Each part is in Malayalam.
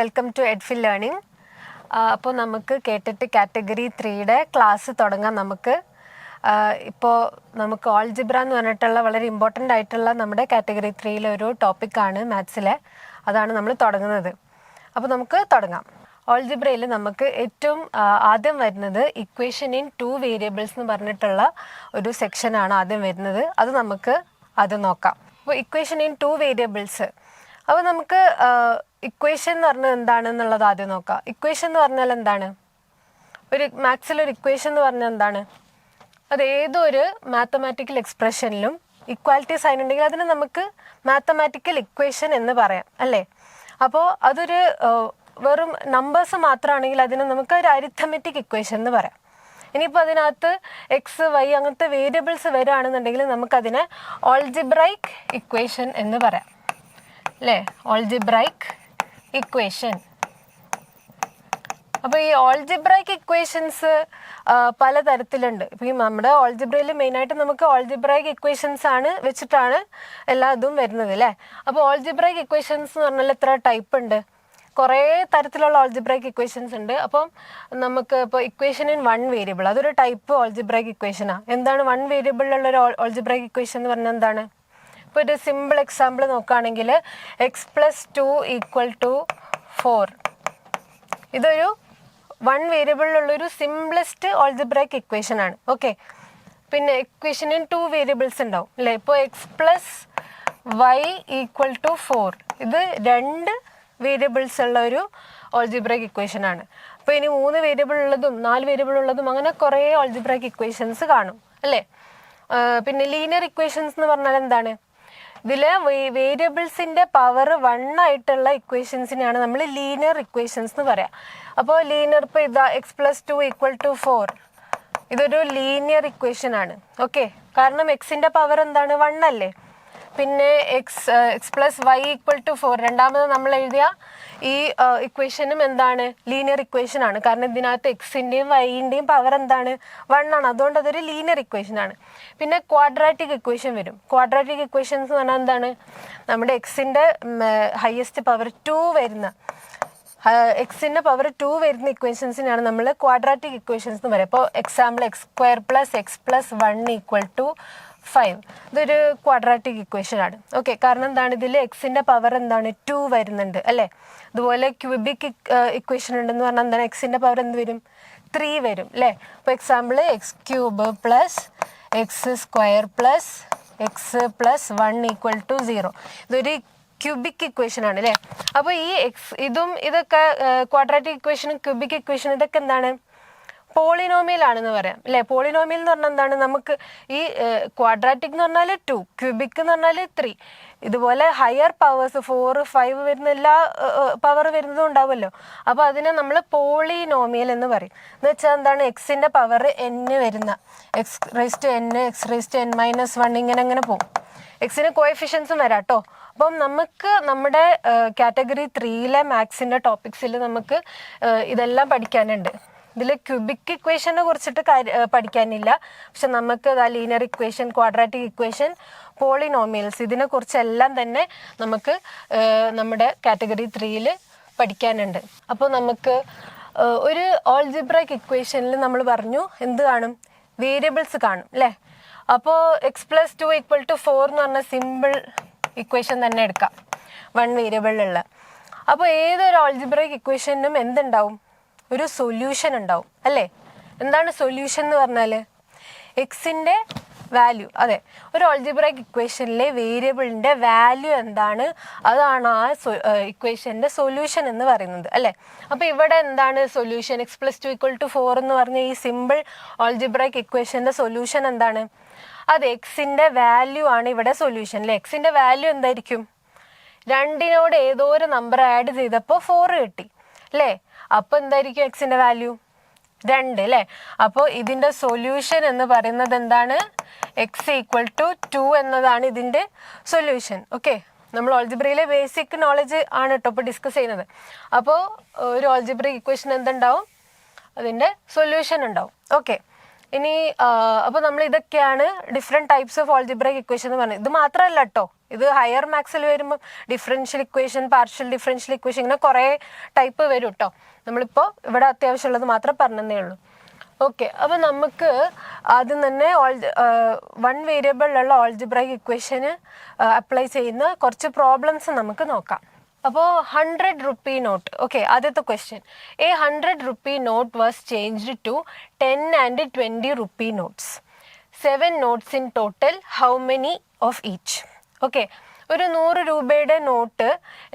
വെൽക്കം ടു എഡ്ഫിൽ ലേണിംഗ് അപ്പോൾ നമുക്ക് കേട്ടിട്ട് കാറ്റഗറി ത്രീയുടെ ക്ലാസ് തുടങ്ങാം നമുക്ക്. ഇപ്പോൾ നമുക്ക് ഓൾജിബ്ര എന്ന് പറഞ്ഞിട്ടുള്ള വളരെ ഇമ്പോർട്ടന്റ് ആയിട്ടുള്ള നമ്മുടെ കാറ്റഗറി ത്രീയിലെ ഒരു ടോപ്പിക്കാണ് മാത്സിലെ അതാണ് നമ്മൾ തുടങ്ങുന്നത്. അപ്പോൾ നമുക്ക് തുടങ്ങാം. ഓൾജിബ്രയിൽ നമുക്ക് ഏറ്റവും ആദ്യം വരുന്നത് ഇക്വേഷൻ ഇൻ ടു വേരിയബിൾസ് എന്ന് പറഞ്ഞിട്ടുള്ള ഒരു സെക്ഷനാണ് ആദ്യം വരുന്നത്. അത് നമുക്ക് അത് നോക്കാം. അപ്പോൾ ഇക്വേഷൻ ഇൻ ടു വേരിയബിൾസ് അപ്പോൾ നമുക്ക് ഇക്വേഷൻ എന്ന് പറഞ്ഞാൽ എന്താണെന്നുള്ളത് ആദ്യം നോക്കാം. ഇക്വേഷൻ എന്ന് പറഞ്ഞാൽ എന്താണ്? ഒരു മാത്സിൽ ഒരു ഇക്വേഷൻ എന്ന് പറഞ്ഞാൽ എന്താണ്? അത് ഏതൊരു മാത്തമാറ്റിക്കൽ എക്സ്പ്രഷനിലും ഇക്വാലിറ്റി സൈൻ ഉണ്ടെങ്കിൽ അതിന് നമുക്ക് മാത്തമാറ്റിക്കൽ ഇക്വേഷൻ എന്ന് പറയാം അല്ലേ? അപ്പോൾ അതൊരു വെറും നമ്പേഴ്സ് മാത്രമാണെങ്കിൽ അതിന് നമുക്ക് ഒരു അരിത്തമെറ്റിക് ഇക്വേഷൻ എന്ന് പറയാം. ഇനിയിപ്പോൾ അതിനകത്ത് എക്സ് വൈ അങ്ങനത്തെ വേരിയബിൾസ് വരികയാണെന്നുണ്ടെങ്കിൽ നമുക്കതിനെ ഓൾജിബ്രൈക്ക് ഇക്വേഷൻ എന്ന് പറയാം. അല്ലേ? ഓൾജിബ്രൈക്ക് ഇക്വേഷൻ അപ്പോൾ ഈ ഓൾജിബ്രൈക്ക് ഇക്വേഷൻസ് പലതരത്തിലുണ്ട്. ഇപ്പൊ ഈ നമ്മുടെ ഓൾജിബ്രയിൽ മെയിനായിട്ട് നമുക്ക് ഓൾജിബ്രൈക്ക് ഇക്വേഷൻസ് ആണ് വെച്ചിട്ടാണ് എല്ലാ ഇതും വരുന്നത് അല്ലേ അപ്പോൾ ഓൾജിബ്രൈക്ക് ഇക്വേഷൻസ് എന്ന് പറഞ്ഞാൽ എത്ര ടൈപ്പ് ഉണ്ട്? കുറേ തരത്തിലുള്ള ഓൾജിബ്രൈക്ക് ഇക്വേഷൻസ് ഉണ്ട്. അപ്പം നമുക്ക് ഇപ്പോൾ ഇക്വേഷൻ ഇൻ വൺ വേരിയബിൾ അതൊരു ടൈപ്പ് ഓൾജിബ്രൈക്ക് ഇക്വേഷനാണ് എന്താണ് വൺ വേരിയബിളിലുള്ള ഒരു ഓൾജിബ്രൈക്ക് ഇക്വേഷൻ എന്ന് പറഞ്ഞാൽ എന്താണ്? ഇപ്പോൾ ഒരു സിമ്പിൾ എക്സാമ്പിൾ നോക്കുകയാണെങ്കിൽ x plus two equal to four ഇതൊരു വൺ വേരിയബിളിലുള്ളൊരു സിംപ്ലസ്റ്റ് ഓൾജിബ്രൈക്ക് ഇക്വേഷൻ ആണ്. ഓക്കെ പിന്നെ ഇക്വേഷനിൽ ടു വേരിയബിൾസ് ഉണ്ടാവും. അല്ലേ? ഇപ്പോൾ x plus y equal to four ഇത് രണ്ട് വേരിയബിൾസ് ഉള്ള ഒരു ഓൾജിബ്രൈക്ക് ഇക്വേഷൻ ആണ്. അപ്പോൾ ഇനി മൂന്ന് വേരിയബിൾ ഉള്ളതും നാല് വേരിയബിൾ ഉള്ളതും അങ്ങനെ കുറേ ഓൾജിബ്രൈക്ക് ഇക്വേഷൻസ് കാണും. അല്ലേ? പിന്നെ ലീനിയർ ഇക്വേഷൻസ് എന്ന് പറഞ്ഞാൽ എന്താണ്? ഇതിൽ വേരിയബിൾസിന്റെ പവർ വൺ ആയിട്ടുള്ള ഇക്വേഷൻസിനെയാണ് നമ്മൾ ലീനിയർ ഇക്വേഷൻസ് എന്ന് പറയാം. അപ്പോൾ ലീനിയർ ഇപ്പോൾ ഇതാ x plus two equal to four ഇതൊരു ലീനിയർ ഇക്വേഷൻ ആണ്. ഓക്കെ കാരണം എക്സിന്റെ പവർ എന്താണ്? വൺ അല്ലേ? പിന്നെ x x plus y equal to four രണ്ടാമത് നമ്മൾ എഴുതിയ ഈ ഇക്വേഷനും എന്താണ്? ലീനിയർ ഇക്വേഷൻ ആണ്. കാരണം ഇതിനകത്ത് എക്സിന്റെയും വൈന്റെയും പവർ എന്താണ്? വൺ ആണ്. അതുകൊണ്ട് അതൊരു ലീനിയർ ഇക്വേഷൻ ആണ്. പിന്നെ ക്വാഡ്രാറ്റിക് ഇക്വേഷൻ വരും. ക്വാഡ്രാറ്റിക് ഇക്വേഷൻസ് എന്ന് പറഞ്ഞാൽ എന്താണ്? നമ്മുടെ എക്സിന്റെ ഹയസ്റ്റ് പവർ ടു വരുന്ന എക്സിന്റെ പവർ ടു വരുന്ന ഇക്വേഷൻസിനാണ് നമ്മൾ ക്വാഡ്രാറ്റിക് ഇക്വേഷൻസ് എന്ന് പറയുക അപ്പോൾ example x square plus x plus one equal to five. ഇതൊരു ക്വാഡ്രാറ്റിക് ഇക്വേഷൻ ആണ്. ഓക്കെ കാരണം എന്താണ്? ഇതിൽ എക്സിന്റെ പവർ എന്താണ്? ടു വരുന്നുണ്ട് അല്ലേ? അതുപോലെ ക്യൂബിക് ഇക്വേഷൻ ഉണ്ടെന്ന് പറഞ്ഞാൽ എന്താണ്? എക്സിന്റെ പവർ എന്ത് വരും? ത്രീ വരും അല്ലേ? ഇപ്പോൾ example x cube plus x square plus x plus one equal to zero ഇതൊരു ക്യൂബിക് ഇക്വേഷൻ ആണ് അല്ലേ? അപ്പോൾ ഈ എക്സ് ഇതും ഇതൊക്കെ ക്വാഡ്രാറ്റിക് ഇക്വേഷനും ക്യൂബിക് ഇക്വേഷനും ഇതൊക്കെ എന്താണ്? പോളിനോമിയൽ ആണെന്ന് പറയാം. അല്ലെ? പോളിനോമിയൽ എന്ന് പറഞ്ഞാൽ എന്താണ്? നമുക്ക് ഈ ക്വാഡ്രാറ്റിക് എന്ന് പറഞ്ഞാൽ ടു ക്യൂബിക് എന്ന് പറഞ്ഞാൽ ത്രീ ഇതുപോലെ ഹയർ പവേഴ്സ് ഫോർ ഫൈവ് വരുന്ന എല്ലാ പവർ വരുന്നതും ഉണ്ടാവുമല്ലോ. അപ്പോൾ അതിനെ നമ്മൾ പോളിനോമിയൽ എന്ന് പറയും. എന്ന് വെച്ചാൽ എന്താണ്? എക്സിന്റെ പവർ എൻ വരുന്ന x raise to n x raise to n minus one ഇങ്ങനെ അങ്ങനെ പോകും. എക്സിന് കോഎഫിഷ്യൻസും വരാം കേട്ടോ. അപ്പം നമുക്ക് നമ്മുടെ കാറ്റഗറി ത്രീയിലെ മാത്സിന്റെ ടോപ്പിക്സിൽ നമുക്ക് ഇതെല്ലാം പഠിക്കാനുണ്ട്. ഇതിൽ ക്യൂബിക് ഇക്വേഷനെ കുറിച്ചിട്ട് പഠിക്കാനില്ല. പക്ഷെ നമുക്ക് linear equation quadratic equation polynomials ഇതിനെ കുറിച്ചെല്ലാം തന്നെ നമുക്ക് നമ്മുടെ കാറ്റഗറി ത്രീയിൽ പഠിക്കാനുണ്ട്. അപ്പോൾ നമുക്ക് ഒരു ഓൾജിബ്രൈക്ക് ഇക്വേഷനിൽ നമ്മൾ പറഞ്ഞു എന്ത് കാണും? വേരിയബിൾസ് കാണും അല്ലേ? അപ്പോൾ x plus two equal to four എന്ന് പറഞ്ഞ സിമ്പിൾ ഇക്വേഷൻ തന്നെ എടുക്കാം. വൺ വേരിയബിളിലുള്ള അപ്പോൾ ഏതൊരു ഓൾജിബ്രൈക്ക് ഇക്വേഷനും എന്തുണ്ടാവും? ഒരു സൊല്യൂഷൻ ഉണ്ടാവും അല്ലേ? എന്താണ് സൊല്യൂഷൻ എന്ന് പറഞ്ഞാൽ എക്സിന്റെ വാല്യൂ അതെ ഒരു ഓൾജിബ്രൈക്ക് ഇക്വേഷനിലെ വേരിയബിളിന്റെ വാല്യൂ എന്താണ്? അതാണ് ആ ഇക്വേഷന്റെ സൊല്യൂഷൻ എന്ന് പറയുന്നത് അല്ലേ? അപ്പോൾ ഇവിടെ എന്താണ് solution x plus two equal to four എന്ന് പറഞ്ഞ ഈ സിമ്പിൾ ഓൾജിബ്രൈക്ക് ഇക്വേഷന്റെ സൊല്യൂഷൻ എന്താണ്? അത് എക്സിന്റെ വാല്യൂ ആണ് ഇവിടെ സൊല്യൂഷൻ അല്ലേ? എക്സിന്റെ വാല്യൂ എന്തായിരിക്കും? രണ്ടിനോട് ഏതോ ഒരു നമ്പർ ആഡ് ചെയ്തപ്പോൾ ഫോർ കിട്ടി അല്ലേ? അപ്പോൾ എന്തായിരിക്കും എക്സിന്റെ വാല്യൂ രണ്ട് അല്ലേ അപ്പോൾ ഇതിന്റെ സൊല്യൂഷൻ എന്ന് പറയുന്നത് എന്താണ്? എക്സ് ഈക്വൽ ടു ടു എന്നതാണ് ഇതിന്റെ സൊല്യൂഷൻ ഓക്കെ നമ്മൾ ഓൾജിബ്രയിലെ ബേസിക് നോളജ് ആണ് കേട്ടോ ഇപ്പോൾ ഡിസ്കസ് ചെയ്യുന്നത്. അപ്പോൾ ഒരു ഓൾജിബ്ര ഇക്വേഷൻ എന്തുണ്ടാവും? അതിന്റെ സൊല്യൂഷൻ ഉണ്ടാവും. ഓക്കെ ഇനി അപ്പോൾ നമ്മൾ ഇതൊക്കെയാണ് different types of algebraic equation എന്ന് പറയുന്നത് ഇത് മാത്രമല്ല കേട്ടോ ഇത് ഹയർ മാത്സിൽ വരുമ്പോൾ differential equation partial differential equation ഇങ്ങനെ കുറേ ടൈപ്പ് വരും കേട്ടോ നമ്മളിപ്പോൾ ഇവിടെ അത്യാവശ്യമുള്ളത് മാത്രം പറഞ്ഞതേ ഉള്ളൂ. ഓക്കെ അപ്പോൾ നമുക്ക് ആദ്യം തന്നെ ഓൾ വൺ വേരിയബിളിലുള്ള ഓൾജിബ്രൈക് ഇക്വേഷന് അപ്ലൈ ചെയ്യുന്ന കുറച്ച് പ്രോബ്ലംസ് നമുക്ക് നോക്കാം. അപ്പോൾ ഹൺഡ്രഡ് റുപ്പി നോട്ട് ഓക്കെ ആദ്യത്തെ question a hundred rupee note was changed to ten and twenty rupee notes seven notes in total how many of each okay ഒരു നൂറ് രൂപയുടെ നോട്ട്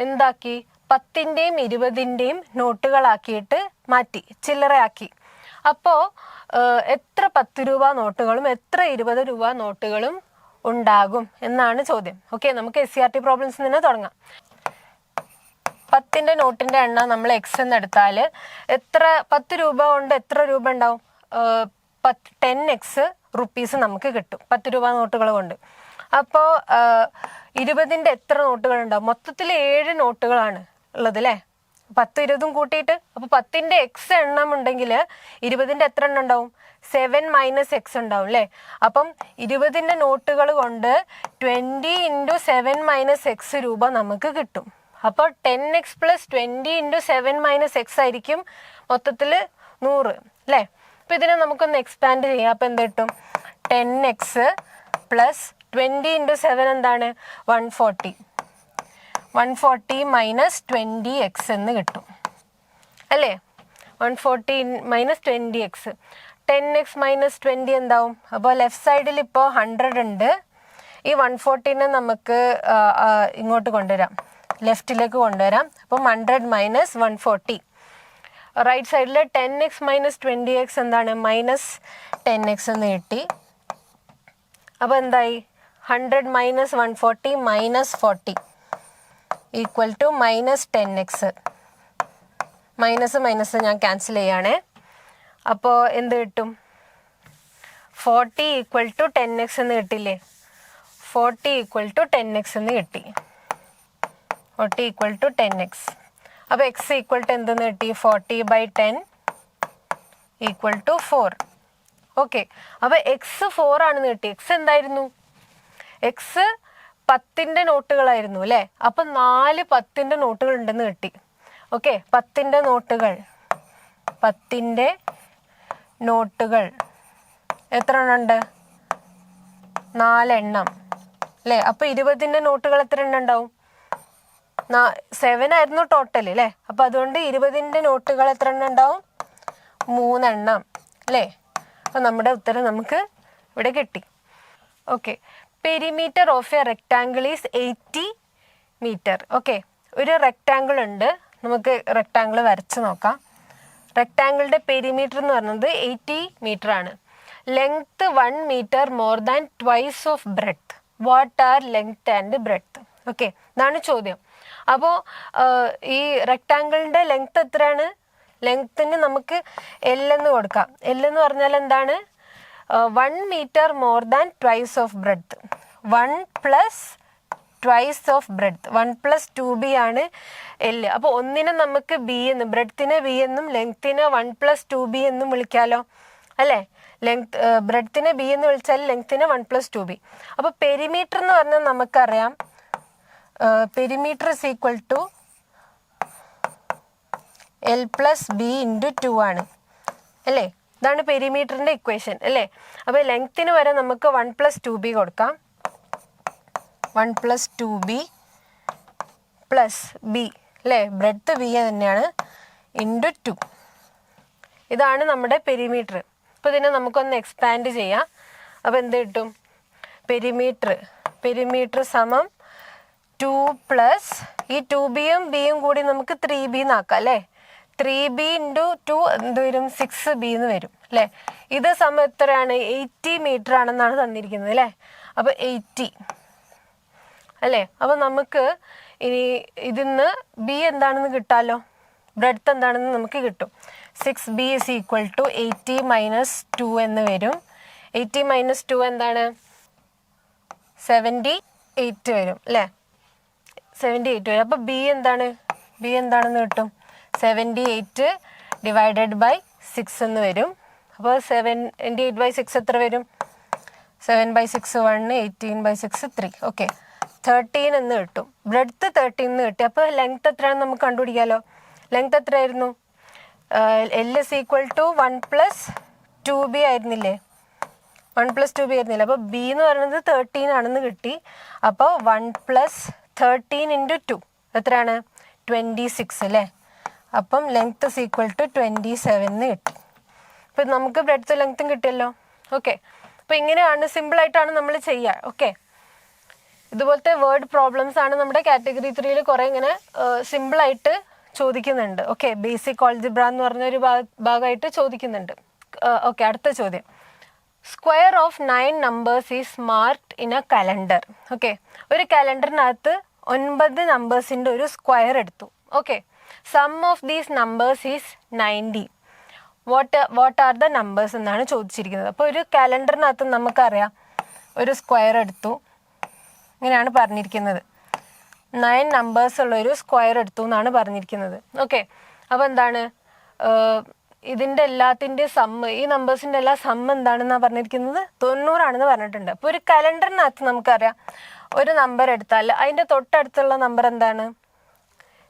എന്താക്കി? പത്തിന്റെയും ഇരുപതിന്റെയും നോട്ടുകളാക്കിയിട്ട് മാറ്റി ചില്ലറയാക്കി. അപ്പോൾ എത്ര പത്ത് രൂപ നോട്ടുകളും എത്ര ഇരുപത് രൂപ നോട്ടുകളും ഉണ്ടാകും എന്നാണ് ചോദ്യം. ഓക്കെ നമുക്ക് S C R T problems നിന്ന് തുടങ്ങാം. പത്തിന്റെ നോട്ടിന്റെ എണ്ണം നമ്മൾ എക്സ് എന്ന് എടുത്താൽ എത്ര പത്ത് രൂപ കൊണ്ട് എത്ര രൂപ ഉണ്ടാവും? പത്ത് ടെൻ എക്സ് റുപ്പീസ് നമുക്ക് കിട്ടും പത്ത് രൂപ നോട്ടുകൾ കൊണ്ട്. അപ്പോൾ ഇരുപതിന്റെ എത്ര നോട്ടുകൾ ഉണ്ടാവും? മൊത്തത്തിൽ ഏഴ് നോട്ടുകളാണ് ഉള്ളത് അല്ലേ പത്ത് ഇരുപതും കൂട്ടിയിട്ട് അപ്പോൾ പത്തിന്റെ എക്സ് എണ്ണം ഉണ്ടെങ്കിൽ ഇരുപതിന്റെ എത്ര എണ്ണം ഉണ്ടാവും? സെവൻ മൈനസ് എക്സ് ഉണ്ടാവും അല്ലേ അപ്പം ഇരുപതിന്റെ നോട്ടുകൾ കൊണ്ട് twenty into seven minus x രൂപ നമുക്ക് കിട്ടും. അപ്പോൾ ten x plus twenty into seven minus x ആയിരിക്കും മൊത്തത്തിൽ നൂറ് അല്ലേ അപ്പോൾ ഇതിനെ നമുക്കൊന്ന് എക്സ്പാൻഡ് ചെയ്യാം. അപ്പോൾ എന്ത് കിട്ടും? Ten x plus twenty into seven എന്താണ്? One forty one forty minus twenty x എന്ന് കിട്ടും. അല്ലേ? One forty minus twenty x ten x minus twenty എന്താവും? അപ്പോൾ ലെഫ്റ്റ് സൈഡിൽ ഇപ്പോൾ ഹൺഡ്രഡ് ഉണ്ട്. ഈ വൺ ഫോർട്ടീനെ നമുക്ക് ഇങ്ങോട്ട് കൊണ്ടുവരാം. ലെഫ്റ്റിലേക്ക് കൊണ്ടുവരാം. അപ്പം hundred minus one forty right സൈഡിൽ ten x minus twenty x എന്താണ്? മൈനസ് ടെൻ എക്സ് എന്ന് കിട്ടി. അപ്പോൾ എന്തായി? Hundred minus one forty minus forty equal to minus ten x minus minus ഞാൻ ക്യാൻസൽ ചെയ്യാണ്. അപ്പോൾ എന്ത് കിട്ടും? Forty equal to ten x എന്ന് കിട്ടില്ലേ? Forty equal to ten x എന്ന് കിട്ടി. Forty equal to ten x അപ്പോൾ എക്സ് ഈക്വൽ ടു എന്തെന്ന് കിട്ടി? Forty by ten equal to four okay അപ്പോൾ എക്സ് ഫോർ ആണെന്ന് കിട്ടി. എക്സ് എന്തായിരുന്നു? എക്സ് പത്തിന്റെ നോട്ടുകളായിരുന്നു അല്ലേ? അപ്പൊ നാല് പത്തിന്റെ നോട്ടുകൾ ഉണ്ടെന്ന് കിട്ടി. ഓക്കെ പത്തിന്റെ നോട്ടുകൾ. പത്തിന്റെ നോട്ടുകൾ. എത്ര എണ്ണം ഉണ്ട് നാലെണ്ണം. അല്ലേ? അപ്പൊ ഇരുപതിന്റെ നോട്ടുകൾ എത്ര എണ്ണം ഉണ്ടാവും സെവൻ ആയിരുന്നു ടോട്ടൽ അല്ലേ? അപ്പൊ അതുകൊണ്ട് ഇരുപതിന്റെ നോട്ടുകൾ എത്ര എണ്ണം ഉണ്ടാവും? മൂന്നെണ്ണം. അല്ലേ? അപ്പൊ നമ്മുടെ ഉത്തരം നമുക്ക് ഇവിടെ കിട്ടി. Okay perimeter of a rectangle is eighty metre okay ഒരു റെക്റ്റാങ്കിൾ ഉണ്ട്. നമുക്ക് റെക്റ്റാങ്കിൾ വരച്ച് നോക്കാം. റെക്റ്റാങ്കിളിന്റെ പെരിമീറ്റർ എന്ന് പറയുന്നത് എയ്റ്റി മീറ്റർ ആണ്. Length one metre more than twice of breadth what are length and breadth okay ഇതാണ് ചോദ്യം. അപ്പോൾ ഈ റെക്റ്റാങ്കിളിന്റെ ലെങ്ത് എത്രയാണ്? ലെങ്ത്തിന് നമുക്ക് എല്ലെന്ന് കൊടുക്കാം. എല്ലെന്ന് പറഞ്ഞാൽ എന്താണ്? One metre more than twice of breadth one plus twice of breadth one plus two b ആണ് എൽ അപ്പോൾ ഒന്നിനെ നമുക്ക് ബി എന്ന് ബ്രെഡ്ത്തിനെ ബി എന്നും ലെങ്ത്തിനെ വൺ പ്ലസ് ടു ബി എന്നും വിളിക്കാമല്ലോ അല്ലേ? ലെങ്ത് ബ്രെഡ്ത്തിനെ ബി എന്ന് വിളിച്ചാൽ ലെങ്ത്തിനെ വൺ പ്ലസ് ടു ബി അപ്പോൾ പെരിമീറ്റർ എന്ന് പറഞ്ഞാൽ നമുക്കറിയാം. Perimeter is equal to l plus b into two ആണ്. അല്ലേ? ഇതാണ് പെരിമീറ്ററിന്റെ ഇക്വേഷൻ അല്ലേ? അപ്പോൾ ലെങ്ത്തിന് വരെ നമുക്ക് വൺ പ്ലസ് ടു ബി കൊടുക്കാം. One plus two b plus b അല്ലേ? ബ്രെഡ്ത്ത് ബി തന്നെയാണ് ഇന്റു ടു ഇതാണ് നമ്മുടെ പെരിമീറ്റർ അപ്പോൾ ഇതിനെ നമുക്കൊന്ന് എക്സ്പാൻഡ് ചെയ്യാം. അപ്പോൾ എന്ത് കിട്ടും? പെരിമീറ്റർ പെരിമീറ്റർ സമം ടു പ്ലസ് ഈ ടു ബിയും ബിയും കൂടി നമുക്ക് ത്രീ ബി എന്നാക്കാം അല്ലേ? ത്രീ ബി ഇന്റു ടു എന്ത് വരും? സിക്സ് ബി എന്ന് വരും അല്ലേ? ഇത് സമയം എത്രയാണ്? എയ്റ്റി മീറ്റർ ആണെന്നാണ് തന്നിരിക്കുന്നത് അല്ലേ? അപ്പോൾ എയ്റ്റി അല്ലേ? അപ്പോൾ നമുക്ക് ഇനി ഇതിന്ന് ബി എന്താണെന്ന് കിട്ടാമല്ലോ ബ്രെഡ്ത്ത് എന്താണെന്ന് നമുക്ക് കിട്ടും. Six b is equal to eighty minus two എന്ന് വരും. എയ്റ്റി മൈനസ് ടു എന്താണ്? സെവന്റി എയ്റ്റ് വരും അല്ലേ? സെവന്റി എയ്റ്റ് വരും. അപ്പോൾ ബി എന്താണ്? ബി എന്താണെന്ന് കിട്ടും? Seventy eight divided by six എന്ന് വരും. അപ്പോൾ സെവന്റി എയ്റ്റ് ബൈ സിക്സ് എത്ര വരും? Seven by six one eighteen by six three okay thirteen എന്ന് കിട്ടും. ബ്രെഡ്ത്ത് തേർട്ടീൻ എന്ന് കിട്ടി. അപ്പോൾ ലെങ്ത് എത്രയാണെന്ന് നമുക്ക് കണ്ടുപിടിക്കാമല്ലോ ലെങ്ത് എത്രയായിരുന്നു? L s equal to one plus two b ആയിരുന്നില്ലേ? വൺ പ്ലസ് ടു ബി ആയിരുന്നില്ല? അപ്പോൾ ബി എന്ന് പറയുന്നത് തേർട്ടീൻ ആണെന്ന് കിട്ടി. അപ്പോൾ one plus thirteen into two എത്രയാണ്? ട്വന്റി സിക്സ് അല്ലേ? അപ്പം length is equal to twenty seven എന്ന് കിട്ടി. അപ്പം നമുക്ക് ബ്രെഡ്ത്ത് ലെങ്ത്തും കിട്ടിയല്ലോ. ഓക്കെ അപ്പോൾ ഇങ്ങനെയാണ് സിമ്പിളായിട്ടാണ് നമ്മൾ ചെയ്യുക ഓക്കെ ഇതുപോലത്തെ വേർഡ് പ്രോബ്ലംസ് ആണ് നമ്മുടെ കാറ്റഗറി ത്രീയിൽ കുറേ ഇങ്ങനെ സിമ്പിളായിട്ട് ചോദിക്കുന്നുണ്ട്. ഓക്കെ ബേസിക് ഓൾജിബ്ര എന്ന് പറഞ്ഞൊരു ഭാഗ- ഭാഗമായിട്ട് ചോദിക്കുന്നുണ്ട്. ഓക്കെ അടുത്ത ചോദ്യം. Square of nine numbers is marked in a calendar okay ഒരു കലണ്ടറിനകത്ത് ഒൻപത് നമ്പേഴ്സിന്റെ ഒരു സ്ക്വയർ എടുത്തു. Okay sum of these numbers is ninety what what are the numbers എന്നാണ് ചോദിച്ചിരിക്കുന്നത്. അപ്പോൾ ഒരു കലണ്ടറിനകത്ത് നമുക്കറിയാം. ഒരു സ്ക്വയർ എടുത്തു. ഇങ്ങനെയാണ് പറഞ്ഞിരിക്കുന്നത്. നയൻ നമ്പേഴ്സ് ഉള്ള ഒരു സ്ക്വയർ എടുത്തു എന്നാണ് പറഞ്ഞിരിക്കുന്നത്. ഓക്കെ അപ്പോൾ എന്താണ്? ഇതിന്റെ എല്ലാത്തിന്റെ സമ്മ് ഈ നമ്പേഴ്സിന്റെ എല്ലാ സം എന്താണെന്നാണ് പറഞ്ഞിരിക്കുന്നത്? തൊണ്ണൂറാണെന്ന് പറഞ്ഞിട്ടുണ്ട്. അപ്പോൾ ഒരു കലണ്ടറിനകത്ത് നമുക്കറിയാം. ഒരു നമ്പർ എടുത്താൽ അതിന്റെ തൊട്ടടുത്തുള്ള നമ്പർ എന്താണ്?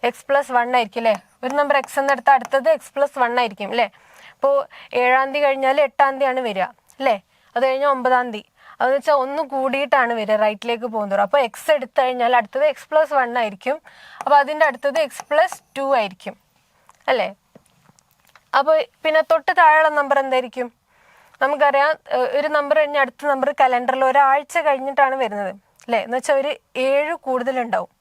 എക്സ് പ്ലസ് വൺ ആയിരിക്കും അല്ലേ ഒരു നമ്പർ എക്സ് എന്ന് എടുത്താൽ അടുത്തത് എക്സ് പ്ലസ് വൺ ആയിരിക്കും അല്ലേ അപ്പോൾ ഏഴാം തീയതി കഴിഞ്ഞാൽ എട്ടാം തീയതിയാണ് വരിക അല്ലേ അത് കഴിഞ്ഞാൽ ഒമ്പതാം തീയതി. അതെന്ന് വെച്ചാൽ ഒന്ന് കൂടിയിട്ടാണ് വരിക റൈറ്റിലേക്ക് പോകുന്നത് അപ്പോൾ എക്സ് എടുത്തു കഴിഞ്ഞാൽ അടുത്തത് എക്സ് പ്ലസ് വൺ ആയിരിക്കും. അപ്പോൾ അതിന്റെ അടുത്തത് എക്സ് പ്ലസ് ടു ആയിരിക്കും അല്ലേ? അപ്പോൾ പിന്നെ തൊട്ട് താഴെയുള്ള നമ്പർ എന്തായിരിക്കും? നമുക്കറിയാം ഒരു നമ്പർ കഴിഞ്ഞ് അടുത്ത നമ്പർ കലണ്ടറിൽ ഒരാഴ്ച കഴിഞ്ഞിട്ടാണ് വരുന്നത് അല്ലേ എന്ന് വെച്ചാൽ ഒരു ഏഴ് കൂടുതലുണ്ടാവും.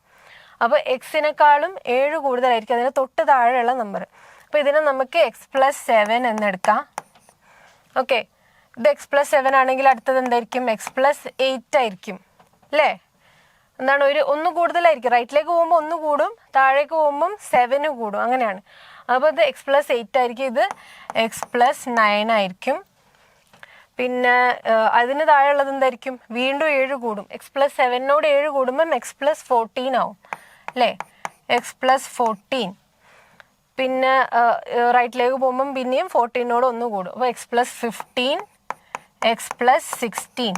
അപ്പോൾ എക്സിനേക്കാളും ഏഴ് കൂടുതലായിരിക്കും. അതിന് തൊട്ട് താഴെയുള്ള നമ്പർ അപ്പോൾ ഇതിനെ നമുക്ക് എക്സ് പ്ലസ് സെവൻ എന്നെടുക്കാം. ഓക്കെ ഇത് എക്സ് പ്ലസ് സെവൻ ആണെങ്കിൽ അടുത്തത് എന്തായിരിക്കും? എക്സ് പ്ലസ് എയ്റ്റ് ആയിരിക്കും. അല്ലേ എന്താണ്? ഒരു ഒന്ന് കൂടുതലായിരിക്കും. റൈറ്റിലേക്ക് പോകുമ്പോൾ ഒന്ന് കൂടും താഴേക്ക് പോകുമ്പം സെവന് കൂടും. അങ്ങനെയാണ്. അപ്പോൾ ഇത് എക്സ് പ്ലസ് എയ്റ്റ് ആയിരിക്കും. ഇത് എക്സ് പ്ലസ് നയൻ ആയിരിക്കും. പിന്നെ അതിന് താഴെയുള്ളത് എന്തായിരിക്കും? വീണ്ടും ഏഴ് കൂടും. എക്സ് പ്ലസ് സെവനോട് ഏഴ് കൂടുമ്പം എക്സ് പ്ലസ് ഫോർട്ടീൻ ആവും. അല്ലേ? എക്സ് പ്ലസ് ഫോർട്ടീൻ പിന്നെ റൈറ്റിലേക്ക് പോകുമ്പം പിന്നെയും ഫോർട്ടീനോട് ഒന്ന് കൂടും. അപ്പോൾ x plus fifteen x plus sixteen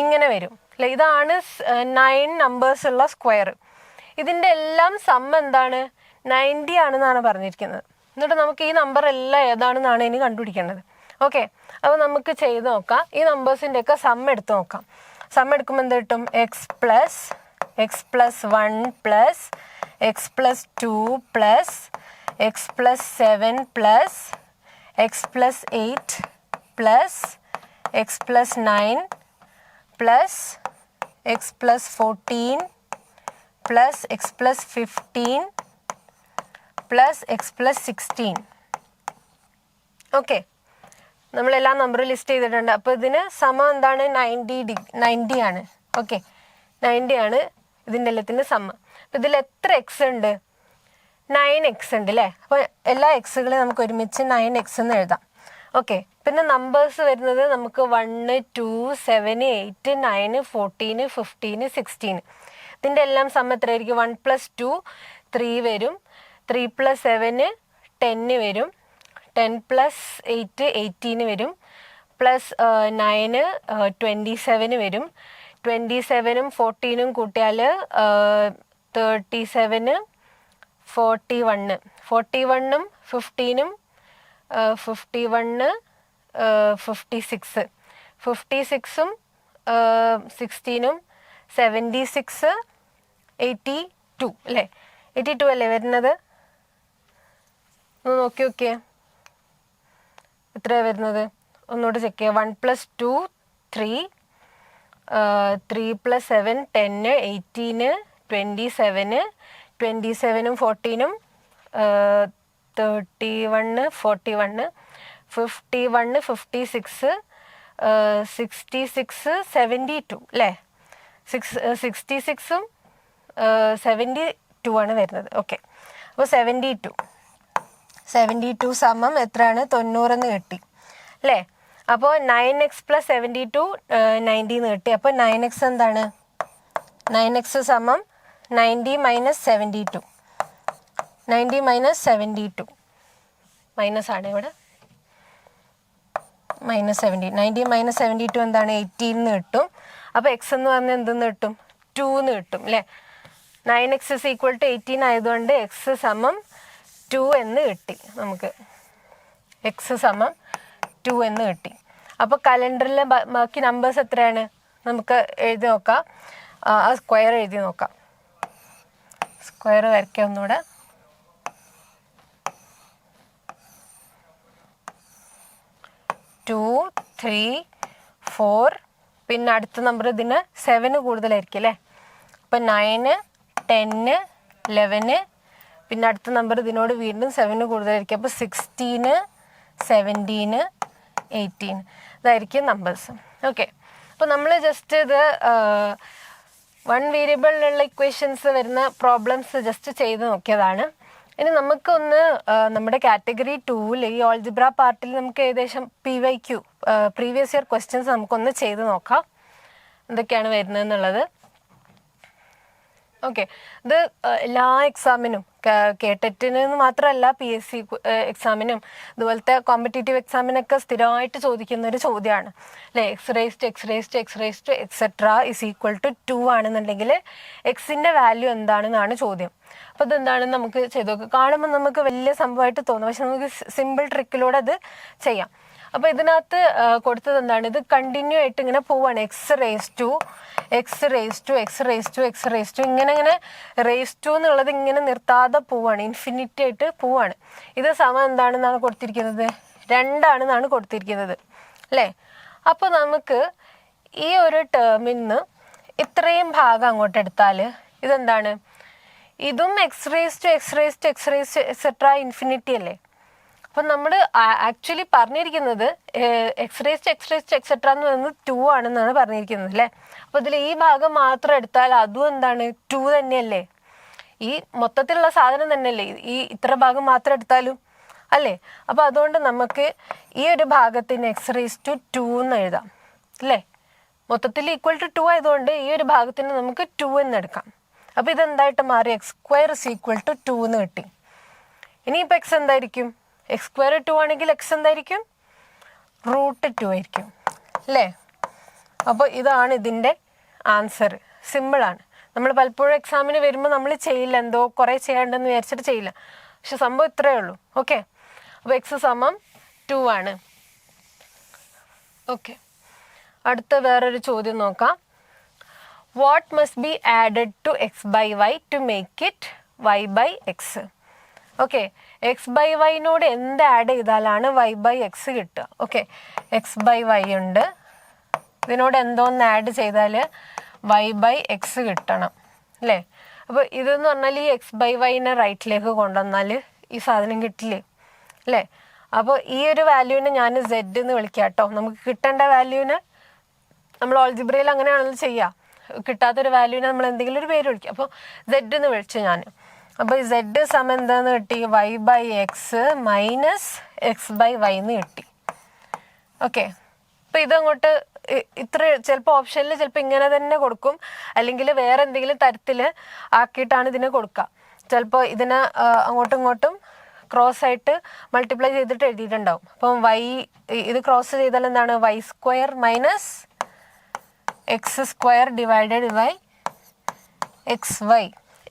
ഇങ്ങനെ വരും. അല്ലെ? ഇതാണ് നയൻ നമ്പേഴ്സ് ഉള്ള സ്ക്വയർ ഇതിന്റെ എല്ലാം സം എന്താണ്? നയന്റി ആണെന്നാണ് പറഞ്ഞിരിക്കുന്നത്. എന്നിട്ട് നമുക്ക് ഈ നമ്പർ എല്ലാം ഏതാണെന്നാണ് ഇനി കണ്ടുപിടിക്കേണ്ടത്. ഓക്കെ അപ്പോൾ നമുക്ക് ചെയ്ത് നോക്കാം. ഈ നമ്പേഴ്സിന്റെയൊക്കെ സം എടുത്ത് നോക്കാം. സം എടുക്കുമ്പോൾ എന്ത് കിട്ടും? X plus x plus one plus x plus two plus x plus seven plus x plus eight plus x plus nine plus x plus fourteen plus x plus fifteen plus x plus sixteen okay നമ്മളെല്ലാ നമ്പർ ലിസ്റ്റ് ചെയ്തിട്ടുണ്ട്. അപ്പോൾ ഇതിന് സമം എന്താണ്? നയന്റി ഡി നയന്റി ആണ്. ഓക്കെ നയന്റി ആണ്. ഇതിന്റെ എല്ലാത്തിന്റെ സമ്മ അപ്പം ഇതിൽ എത്ര എക്സ് ഉണ്ട്? നയൻ എക്സ് ഉണ്ട് അല്ലേ അപ്പോൾ എല്ലാ എക്സുകളും നമുക്ക് ഒരുമിച്ച് നയൻ എക്സ് എന്ന് എഴുതാം. ഓക്കെ പിന്നെ നമ്പേഴ്സ് വരുന്നത് നമുക്ക് one two seven eight nine fourteen fifteen sixteen ഇതിന്റെ എല്ലാം സമ്മ എത്രയായിരിക്കും? വൺ പ്ലസ് ടു ത്രീ വരും. ത്രീ പ്ലസ് സെവന് ടെന്ന് വരും. ടെൻ പ്ലസ് എയ്റ്റ് എയ്റ്റീന് വരും. പ്ലസ് നയന് ട്വന്റി സെവന് വരും. ട്വന്റി സെവനും ഫോർട്ടീനും കൂട്ടിയാൽ thirty seven forty one forty വണ്ണും ഫിഫ്റ്റീനും fifty one fifty six fifty സിക്സും സിക്സ്റ്റീനും സെവന്റി സിക്സ് എയ്റ്റി ടു അല്ലേ? എയ്റ്റി ടു അല്ലേ വരുന്നത്? ഒന്ന് നോക്കി നോക്കിയേ. എത്രയാണ് വരുന്നത്? ഒന്നുകൂടെ ചെക്ക് ചെയ്യാം. One plus two three three plus seven ten എയ്റ്റീന് ട്വന്റി സെവന് ട്വന്റി സെവനും ഫോർട്ടീനും thirty one forty one fifty one fifty six sixty six seventy two അല്ലേ സിക്സ് സിക്സ്റ്റി സിക്സും സെവന്റി ടു ആണ് വരുന്നത്. ഓക്കെ അപ്പോൾ സെവന്റി ടു സെവന്റി ടു സമം എത്രയാണ്? തൊണ്ണൂറെന്ന് കിട്ടി. അല്ലേ? അപ്പോൾ nine x plus seventy two ninety എന്ന് കിട്ടി അപ്പോൾ നയൻ എക്സ് എന്താണ്? നയൻ എക്സ് സമം ninety minus seventy two ninety minus seventy two minus ആണ് ഇവിടെ. Minus seventy ninety minus seventy two എന്താണ്? എയ്റ്റീൻ എന്ന് കിട്ടും അപ്പോൾ എക്സ് എന്ന് പറഞ്ഞാൽ എന്തെന്ന് കിട്ടും ടു എന്ന് കിട്ടും അല്ലേ nine x is equal to eighteen ആയതുകൊണ്ട് എക്സ് സമം ടു എന്ന് കിട്ടി നമുക്ക്. എക്സ് സമം ടു എന്ന് കിട്ടി. അപ്പോൾ കലണ്ടറിലെ ബാക്കി നമ്പേഴ്സ് എത്രയാണ്? നമുക്ക് എഴുതി നോക്കാം. ആ സ്ക്വയർ എഴുതി നോക്കാം. സ്ക്വയർ വരയ്ക്കാം ഒന്നുകൂടെ. ടു ത്രീ ഫോർ പിന്നെ അടുത്ത നമ്പർ ഇതിന് സെവന് കൂടുതലായിരിക്കും അല്ലേ? അപ്പം നയന് ടെന്ന് ലെവന് പിന്നെ അടുത്ത നമ്പർ ഇതിനോട് വീണ്ടും സെവന് കൂടുതലായിരിക്കും. അപ്പോൾ സിക്സ്റ്റീന് സെവന്റീന് എയ്റ്റീൻ ഇതായിരിക്കും നമ്പേഴ്സ് ഓക്കെ അപ്പോൾ നമ്മൾ ജസ്റ്റ് ഇത് വൺ വേരിയബിളിലുള്ള ഇക്വേഷൻസ് വരുന്ന പ്രോബ്ലംസ് ജസ്റ്റ് ചെയ്ത് നോക്കിയതാണ്. ഇനി നമുക്കൊന്ന് നമ്മുടെ കാറ്റഗറി ടൂവിൽ ഈ ഓൾജിബ്ര പാർട്ടിൽ നമുക്ക് ഏകദേശം p y q previous year questions നമുക്കൊന്ന് ചെയ്ത് നോക്കാം. എന്തൊക്കെയാണ് വരുന്നത് എന്നുള്ളത് ഓക്കെ ഇത് എല്ലാ എക്സാമിനും കേട്ടറ്റിന് മാത്രമല്ല പി എസ് സി എക്സാമിനും ഇതുപോലത്തെ കോമ്പറ്റേറ്റീവ് എക്സാമിനൊക്കെ സ്ഥിരമായിട്ട് ചോദിക്കുന്ന ഒരു ചോദ്യമാണ് അല്ലേ x raised x raised x raised etcetera is equal to two ആണെന്നുണ്ടെങ്കിൽ എക്സിന്റെ വാല്യൂ എന്താണെന്നാണ് ചോദ്യം. അപ്പോൾ ഇതെന്താണെന്ന് നമുക്ക് ചെയ്ത് നോക്കാം? കാണുമ്പോൾ നമുക്ക് വലിയ സംഭവമായിട്ട് തോന്നും. പക്ഷെ നമുക്ക് സിമ്പിൾ ട്രിക്കിലൂടെ അത് ചെയ്യാം. അപ്പോൾ ഇതിനകത്ത് കൊടുത്തത് എന്താണ്? ഇത് കണ്ടിന്യൂ ആയിട്ട് ഇങ്ങനെ പോവാണ്. X raise to x raise to x raise to x raise to ഇങ്ങനെ ഇങ്ങനെ റേസ് ടു എന്നുള്ളത് ഇങ്ങനെ നിർത്താതെ പോവാണ്. ഇൻഫിനിറ്റി ആയിട്ട് പോവാണ്. ഇത് സമം എന്താണെന്നാണ് കൊടുത്തിരിക്കുന്നത്? രണ്ടാണെന്നാണ് കൊടുത്തിരിക്കുന്നത്. അല്ലേ? അപ്പോൾ നമുക്ക് ഈ ഒരു ടേമിൽ നിന്ന് ഇത്രയും ഭാഗം അങ്ങോട്ട് എടുത്താൽ ഇതെന്താണ്? ഇതും x raise to x raise to x raise to etcetera infinity അല്ലേ? അപ്പം നമ്മൾ ആക്ച്വലി പറഞ്ഞിരിക്കുന്നത് എക്സ്റേസ് എക്സ്റേസ് എക്സെട്ര എന്ന് പറയുന്നത് ടു ആണെന്നാണ് പറഞ്ഞിരിക്കുന്നത് അല്ലേ? അപ്പൊ ഇതിൽ ഈ ഭാഗം മാത്രം എടുത്താൽ അതും എന്താണ്? ടു തന്നെയല്ലേ? ഈ മൊത്തത്തിലുള്ള സാധനം തന്നെയല്ലേ? ഈ ഇത്ര ഭാഗം മാത്രം എടുത്താലും അല്ലേ? അപ്പൊ അതുകൊണ്ട് നമുക്ക് ഈ ഒരു ഭാഗത്തിന് എക്സ്റേസ് ടു ടു എന്ന് എഴുതാം അല്ലേ? മൊത്തത്തിൽ ഈക്വൽ ടു ടു ആയതുകൊണ്ട് ഈ ഒരു ഭാഗത്തിന് നമുക്ക് ടു എന്ന് എടുക്കാം. അപ്പോൾ ഇതെന്തായിട്ട് മാറി? X square equal to two എന്ന് കിട്ടി. ഇനിയിപ്പോൾ എക്സ് എന്തായിരിക്കും? എക്സ് സ്ക്വയർ ടു ആണെങ്കിൽ എക്സ് എന്തായിരിക്കും? റൂട്ട് ടു ആയിരിക്കും. അല്ലേ അപ്പോൾ ഇതാണ് ഇതിന്റെ ആൻസർ സിമ്പിളാണ് നമ്മൾ പലപ്പോഴും എക്സാമിന് വരുമ്പോൾ നമ്മൾ ചെയ്യില്ല. എന്തോ കുറേ ചെയ്യാണ്ടെന്ന് വിചാരിച്ചിട്ട് ചെയ്യില്ല. പക്ഷെ സംഭവം ഇത്രയേ ഉള്ളൂ. ഓക്കെ അപ്പോൾ എക്സ് സമം ടു ആണ്. ഓക്കെ അടുത്ത വേറൊരു ചോദ്യം നോക്കാം. What must be added to x by y to make it y by x okay x by വൈനോട് എന്ത് ആഡ് ചെയ്താലാണ് വൈ ബൈ എക്സ് കിട്ടുക. ഓക്കെ എക്സ് ബൈ വൈ ഉണ്ട്. ഇതിനോട് എന്തോന്ന് ആഡ് ചെയ്താൽ വൈ ബൈ എക്സ് കിട്ടണം. അല്ലേ? അപ്പോൾ ഇതെന്ന് പറഞ്ഞാൽ ഈ എക്സ് ബൈ വൈനെ റൈറ്റിലേക്ക് കൊണ്ടുവന്നാൽ ഈ സാധനം കിട്ടില്ലേ? അല്ലേ? അപ്പോൾ ഈ ഒരു വാല്യൂവിനെ ഞാൻ സെഡ് എന്ന് വിളിക്കാം കേട്ടോ നമുക്ക് കിട്ടേണ്ട വാല്യൂവിന് നമ്മൾ ഓൾജിബ്രയിൽ അങ്ങനെയാണല്ലോ ചെയ്യുക കിട്ടാത്തൊരു വാല്യൂവിനെ നമ്മൾ എന്തെങ്കിലും ഒരു പേര് വിളിക്കുക അപ്പോൾ സെഡ് എന്ന് വിളിച്ചു ഞാൻ അപ്പോൾ സെഡ് സമം എന്താന്ന് കിട്ടി? Y by x minus x by y എന്ന് കിട്ടി. ഓക്കെ അപ്പോൾ ഇതങ്ങോട്ട് ഇത്ര ചിലപ്പോൾ ഓപ്ഷനിൽ ചിലപ്പോൾ ഇങ്ങനെ തന്നെ കൊടുക്കും. അല്ലെങ്കിൽ വേറെ എന്തെങ്കിലും തരത്തിൽ ആക്കിയിട്ടാണ് ഇതിനെ കൊടുക്കുക ചിലപ്പോൾ ഇതിനെ അങ്ങോട്ടും ഇങ്ങോട്ടും ക്രോസ് ആയിട്ട് മൾട്ടിപ്ലൈ ചെയ്തിട്ട് എഴുതിയിട്ടുണ്ടാവും. അപ്പം വൈ ഇത് ക്രോസ് ചെയ്താൽ എന്താണ്? Y square minus x square divided by x y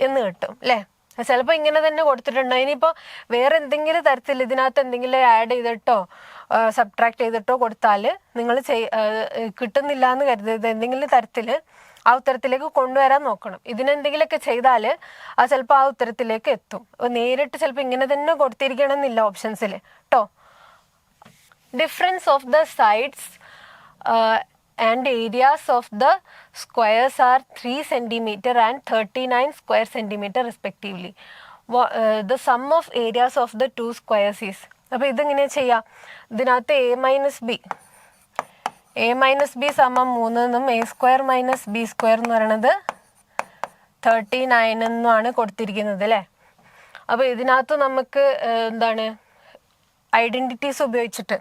എന്ന് കിട്ടും അല്ലേ ചിലപ്പോൾ ഇങ്ങനെ തന്നെ കൊടുത്തിട്ടുണ്ടോ? ഇനിയിപ്പോൾ വേറെ എന്തെങ്കിലും തരത്തിൽ ഇതിനകത്ത് എന്തെങ്കിലും ആഡ് ചെയ്തിട്ടോ സബ്ട്രാക്ട് ചെയ്തിട്ടോ കൊടുത്താൽ നിങ്ങൾ കിട്ടുന്നില്ല എന്ന് കരുതരുത്. എന്തെങ്കിലും തരത്തിൽ ആ ഉത്തരത്തിലേക്ക് കൊണ്ടുവരാൻ നോക്കണം. ഇതിനെന്തെങ്കിലുമൊക്കെ ചെയ്താൽ അത് ചിലപ്പോൾ ആ ഉത്തരത്തിലേക്ക് എത്തും. നേരിട്ട് ചിലപ്പോൾ ഇങ്ങനെ തന്നെ കൊടുത്തിരിക്കണം എന്നില്ല ഓപ്ഷൻസിൽ കേട്ടോ difference of the uh, and areas of the squares are 3 centimeter and 39 square centimeter respectively. Uh, the sum of areas of the two squares is അപ്പോൾ ഇതെങ്ങനെ ചെയ്യാം? ഇതിനകത്ത് a minus b a minus b സമം മൂന്നെന്നും a square minus b square എന്ന് പറയണത് തേർട്ടി നയൻ എന്നുമാണ് കൊടുത്തിരിക്കുന്നത് അല്ലേ അപ്പോൾ ഇതിനകത്ത് നമുക്ക് എന്താണ് ഐഡന്റിറ്റീസ് ഉപയോഗിച്ചിട്ട്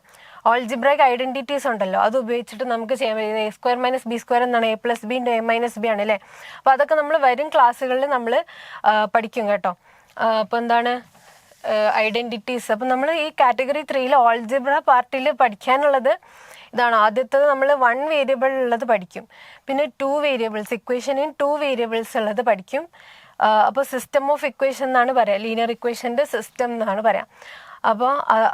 ഓൾജിബ്രൈക്ക് ഐഡന്റിറ്റീസ് ഉണ്ടല്ലോ. അത് ഉപയോഗിച്ചിട്ട് നമുക്ക് ചെയ്യാൻ പറ്റും. A square minus b square എന്നാണ്. A plus b a minus b ആണ് അല്ലേ അപ്പോൾ അതൊക്കെ നമ്മൾ വരും ക്ലാസ്സുകളിൽ നമ്മൾ പഠിക്കും കേട്ടോ. അപ്പോൾ എന്താണ്? ഐഡന്റിറ്റീസ് അപ്പം നമ്മൾ ഈ കാറ്റഗറി ത്രീയിൽ ഓൾജിബ്ര പാർട്ടിൽ പഠിക്കാനുള്ളത് ഇതാണ്. ആദ്യത്തത് നമ്മൾ വൺ വേരിയബിൾ ഉള്ളത് പഠിക്കും. പിന്നെ ടു വേരിയബിൾസ് ഇക്വേഷനിൽ ടു വേരിയബിൾസ് ഉള്ളത് പഠിക്കും. അപ്പോൾ സിസ്റ്റം ഓഫ് ഇക്വേഷൻ എന്നാണ് പറയാം. ലീനിയർ ഇക്വേഷന്റെ സിസ്റ്റം എന്നാണ് പറയാം. അപ്പോൾ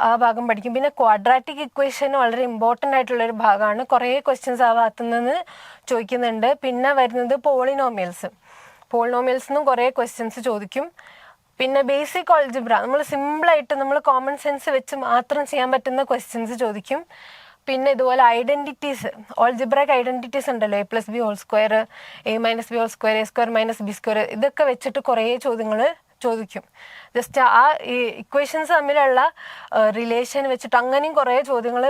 ആ ഭാഗം പഠിക്കും. പിന്നെ ക്വാഡ്രാറ്റിക് ഇക്വേഷൻ വളരെ ഇമ്പോർട്ടന്റ് ആയിട്ടുള്ളൊരു ഭാഗമാണ്. കുറേ ക്വസ്റ്റ്യൻസ് ആ ഭാഗത്തു നിന്ന് ചോദിക്കുന്നുണ്ട്. പിന്നെ വരുന്നത് പോളിനോമിയൽസ് പോളിനോമിയൽസ് നിന്നും കുറേ ക്വസ്റ്റ്യൻസ് ചോദിക്കും. പിന്നെ ബേസിക് ഓൾജിബ്ര നമ്മൾ സിമ്പിളായിട്ട് നമ്മൾ കോമൺ സെൻസ് വെച്ച് മാത്രം ചെയ്യാൻ പറ്റുന്ന ക്വസ്റ്റ്യൻസ് ചോദിക്കും. പിന്നെ ഇതുപോലെ ഐഡന്റിറ്റീസ് ഓൾജിബ്രക്ക് ഐഡന്റിറ്റീസ് ഉണ്ടല്ലോ. A plus b whole square a minus b whole square a square minus b square ഇതൊക്കെ വെച്ചിട്ട് കുറേ ചോദ്യങ്ങൾ ചോദിക്കും. ജസ്റ്റ് ആ ഈ ഇക്വേഷൻസ് തമ്മിലുള്ള റിലേഷൻ വെച്ചിട്ട് അങ്ങനെയും കുറേ ചോദ്യങ്ങൾ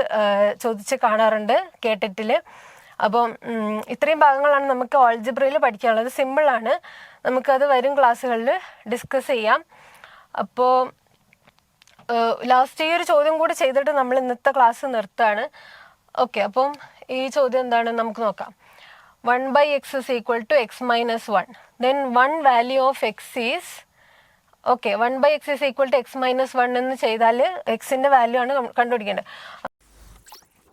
ചോദിച്ച് കാണാറുണ്ട് കേട്ടിട്ടിൽ അപ്പം ഇത്രയും ഭാഗങ്ങളാണ് നമുക്ക് ഓൾജിബ്രയിൽ പഠിക്കാനുള്ളത്. സിമ്പിളാണ് നമുക്കത് വരും ക്ലാസ്സുകളിൽ ഡിസ്കസ് ചെയ്യാം. അപ്പോൾ ലാസ്റ്റ് ഈ ഒരു ചോദ്യം കൂടി ചെയ്തിട്ട് നമ്മൾ ഇന്നത്തെ ക്ലാസ് നിർത്താണ് ഓക്കെ അപ്പം ഈ ചോദ്യം എന്താണ്? നമുക്ക് നോക്കാം. One by x is equal to x minus one then one value of x is okay one by x is equal to x minus one എന്ന് ചെയ്താൽ എക്സിന്റെ വാല്യൂ ആണ് കണ്ടുപിടിക്കേണ്ടത്.